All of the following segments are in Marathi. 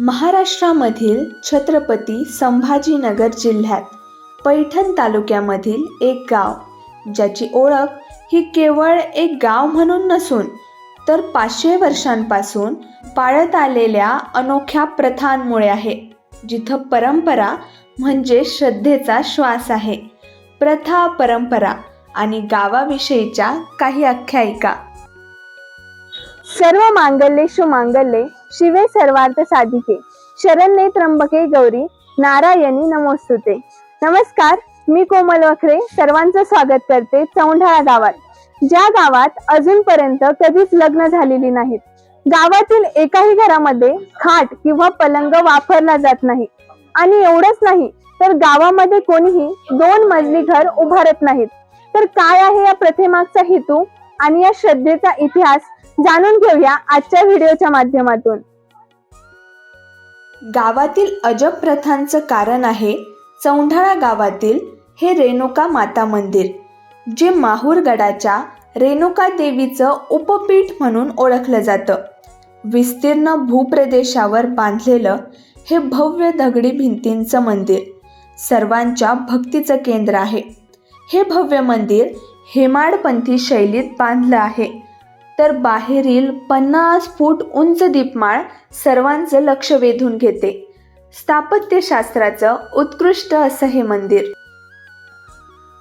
महाराष्ट्रामधील छत्रपती संभाजीनगर जिल्ह्यात पैठण तालुक्यामधील एक गाव ज्याची ओळख ही केवळ एक गाव म्हणून नसून तर पाचशे वर्षांपासून पाळत आलेल्या अनोख्या प्रथांमुळे आहे जिथं परंपरा म्हणजे श्रद्धेचा श्वास आहे. प्रथा परंपरा आणि गावाविषयीच्या काही आख्यायिका. सर्व मांगल्ये सुमांगल्ये शिवे सर्वार्थ साधिके. शरण्ये त्र्यंबके गौरी नारायणी नमोस्तुते. नमस्कार मी कोमल वखरे सर्वांचं स्वागत करते चौंढाळा गावात. ज्या गावात अजूनपर्यंत कधीच लग्न झालेली नाहीत. गावातील एकाही घरामध्ये खाट किंवा पलंग वापरला जात नाही. आणि एवढंच नाही तर गावामध्ये कोणीही दोन मजली घर उभारत नाहीत. तर काय आहे या प्रथेमागचा हेतू आणि या श्रद्धेचा इतिहास जाणून घेऊया आजच्या व्हिडिओच्या माध्यमातून. गावातील अजब प्रथांचं कारण आहे चौंढाळा गावातील हे रेणुका माता मंदिर जे माहूरगडाच्या रेणुका देवीचं उपपीठ म्हणून ओळखलं जातं. विस्तीर्ण भूप्रदेशावर बांधलेलं हे भव्य दगडी भिंतींचं मंदिर सर्वांच्या भक्तीचं केंद्र आहे. हे भव्य मंदिर हेमाडपंथी शैलीत बांधलं आहे. तर बाहेरील पन्नास फूट उंच दीपमाळ सर्वांचं लक्ष वेधून घेते. स्थापत्यशास्त्राचं उत्कृष्ट असं हे मंदिर.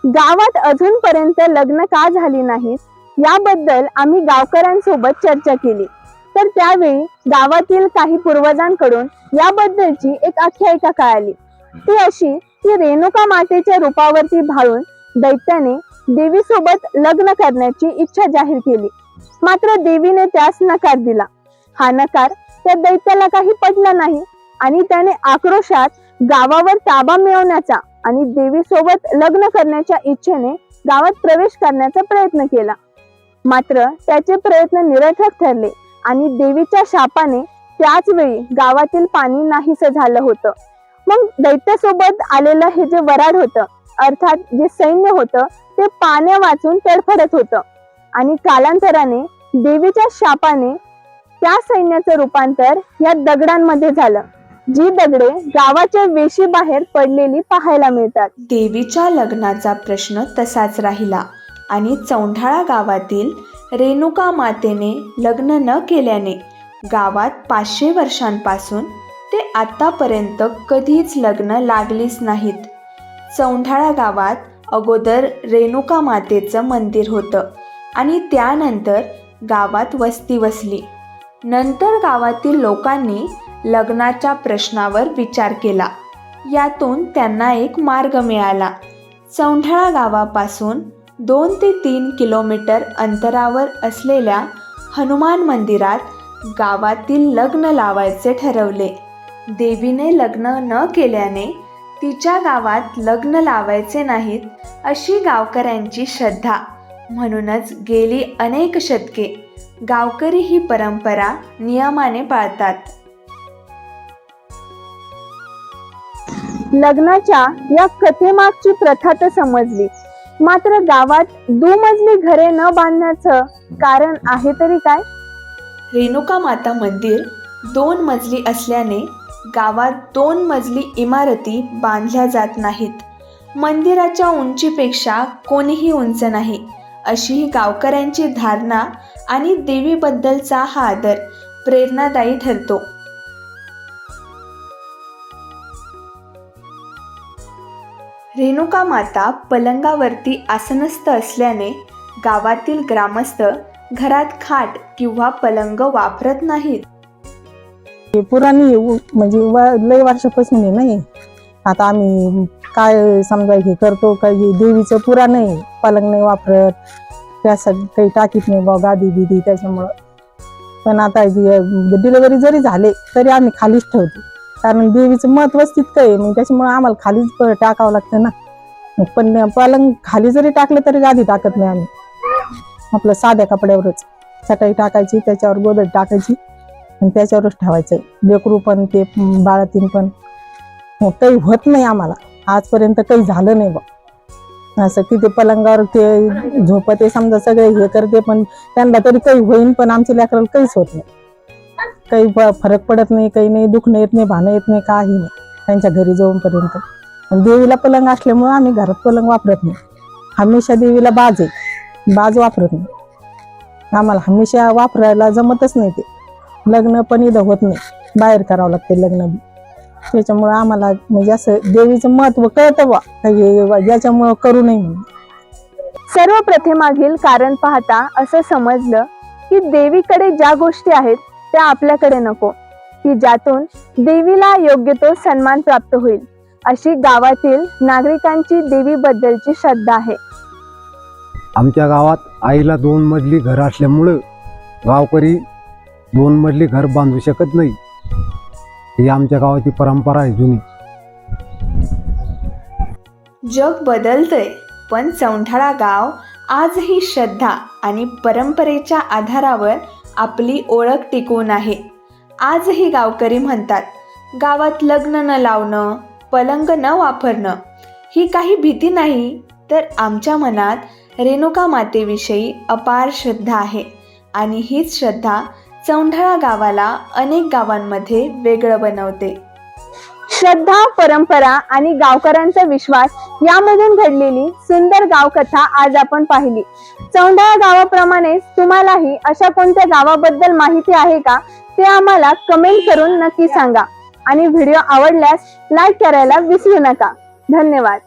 गावात अजूनपर्यंत लग्न का झाली नाहीत? याबद्दल आम्ही गावकऱ्यांसोबत चर्चा केली. तर त्यावेळी गावातील काही पूर्वजांकडून याबद्दलची एक आख्यायिका कळाली. ती अशी की रेणुका मातेच्या रूपावरती भाळून दैत्याने देवीसोबत लग्न करण्याची इच्छा जाहीर केली. मात्र देवीने त्यास नकार दिला. हा नकार त्या दैत्याला काही पटला नाही आणि त्याने आक्रोशात गावावर ताबा मिळवण्याचा आणि देवीसोबत लग्न करण्याच्या इच्छेने गावात प्रवेश करण्याचा प्रयत्न केला. मात्र त्याचे प्रयत्न निरर्थक ठरले आणि देवीच्या शापाने त्याच वेळी गावातील पाणी नाहीस झालं होतं. मग दैत्यासोबत आलेलं हे जे वराड होतं अर्थात जे सैन्य होतं ते पाण्या वाचून तडफडत होतं. आणि कालांतराने देवीच्या शापाने त्या सैन्याचं रूपांतर या दगडांमध्ये झालं जी दगडे गावाच्या वेशी बाहेर पडलेली पाहायला मिळतात. देवीच्या लग्नाचा प्रश्न तसाच राहिला आणि चौंढाळा गावातील रेणुका मातेने लग्न न केल्याने गावात पाचशे वर्षांपासून ते आतापर्यंत कधीच लग्न लागलीच नाहीत. चौंढाळा गावात अगोदर रेणुका मातेचं मंदिर होतं. आणि त्यानंतर गावात वस्ती वसली. नंतर गावातील लोकांनी लग्नाच्या प्रश्नावर विचार केला. यातून त्यांना एक मार्ग मिळाला. चौंढाळा गावापासून दोन ते तीन किलोमीटर अंतरावर असलेल्या हनुमान मंदिरात गावातील लग्न लावायचे ठरवले. देवीने लग्न न केल्याने तिच्या गावात लग्न लावायचे नाहीत अशी गावकऱ्यांची श्रद्धा म्हणूनच गेली अनेक शतके गावकरी ही परंपरा नियमाने पाळतात. लग्नाच्या या कथेमागची प्रथा तर समजली. मात्र गावात दुमजली घरे न बांधण्याचं कारण आहे तरी काय? रेणुका माता मंदिर दोन मजली असल्याने गावात दोन मजली इमारती बांधल्या जात नाहीत. मंदिराच्या उंचीपेक्षा कोणीही उंच नाही. अशी ही गावकऱ्यांची धारणा आणि देवीबद्दलचा हा आदर प्रेरणादायी ठरतो. रेणुका माता पलंगावरती आसनस्थ असल्याने गावातील ग्रामस्थ घरात खाट किंवा पलंग वापरत नाहीत. हे पुराणी म्हणजे व- लय वर्षापासून आहे नाही आता आम्ही काय समजा हे करतो काय हे देवीचं पुराण आहे. पलंग नाही वापरत. त्यासाठी काही टाकीत नाही बा गादी बिदी त्याच्यामुळं. पण आता डिलिव्हरी म्हणजे जरी झाले तरी आम्ही खालीच ठेवतो. कारण देवीचं महत्वच तितकं आहे. मग त्याच्यामुळे आम्हाला खालीच प- टाकावं लागतं ना. मग पण पलंग खाली जरी टाकलं तरी गादी टाकत नाही आम्ही. आपलं साध्या कपड्यावरच. चटाई टाकायची त्याच्यावर गोदड टाकायची आणि त्याच्यावरच ठेवायचं. लेकरू पण ते बाळातीन पण. काही होत नाही आम्हाला. आजपर्यंत काही झालं नाही बा असं की ते पलंगावर ते झोपते समजा सगळे हे करते पण त्यांना तरी काही होईन पण आमच्या लेकराला काहीच होत नाही. काही फरक पडत नाही काही नाही दुखणं येत नाही भाणं येत नाही काही नाही. त्यांच्या घरी जाऊनपर्यंत. देवीला पलंग असल्यामुळं आम्ही घरात पलंग वापरत नाही. हमेशा देवीला बाज आहे. बाज वापरत नाही. आम्हाला हमेशा वापरायला जमतच नाही ते. लग्न पण इथं होत नाही. बाहेर करावं लागते लग्न बी. त्याच्यामुळं आम्हाला म्हणजे असं देवीचं महत्त्व कळतं बा याच्यामुळं करू नये म्हणून. सर्व प्रथेमागील कारण पाहता असं समजलं की देवीकडे ज्या गोष्टी आहेत त्या आपल्याकडे नको. की ज्यातून देवीला योग्य तो सन्मान प्राप्त होईल अशी गावातील नागरिकांची देवीबद्दलची श्रद्धा आहे. आमच्या गावात आईला दोन मजली घर असल्यामुळं गावकरी दोन मजली घर बांधू शकत नाही. ही आमच्या गावाची परंपरा आहे जुनी. जग बदलतंय पण चौंढाळा गाव आजही श्रद्धा आणि परंपरेच्या आधारावर आपली ओळख टिकवून आहे. आजही गावकरी म्हणतात गावात लग्न न लावणं पलंग न वापरणं ही काही भीती नाही तर आमच्या मनात रेणुका मातेविषयी अपार श्रद्धा आहे आणि हीच श्रद्धा चौंढाळा गावाला अनेक गावांमध्ये वेगळं बनवते. श्रद्धा परंपरा आणि गावकऱ्यांचा विश्वास यामधून घडलेली सुंदर गावकथा आज आपण पाहिली. चौंढाळा गावाप्रमाणेच तुम्हालाही अशा कोणत्या गावाबद्दल माहिती आहे का ते आम्हाला कमेंट करून नक्की सांगा. आणि व्हिडिओ आवडल्यास लाईक करायला विसरू नका. धन्यवाद.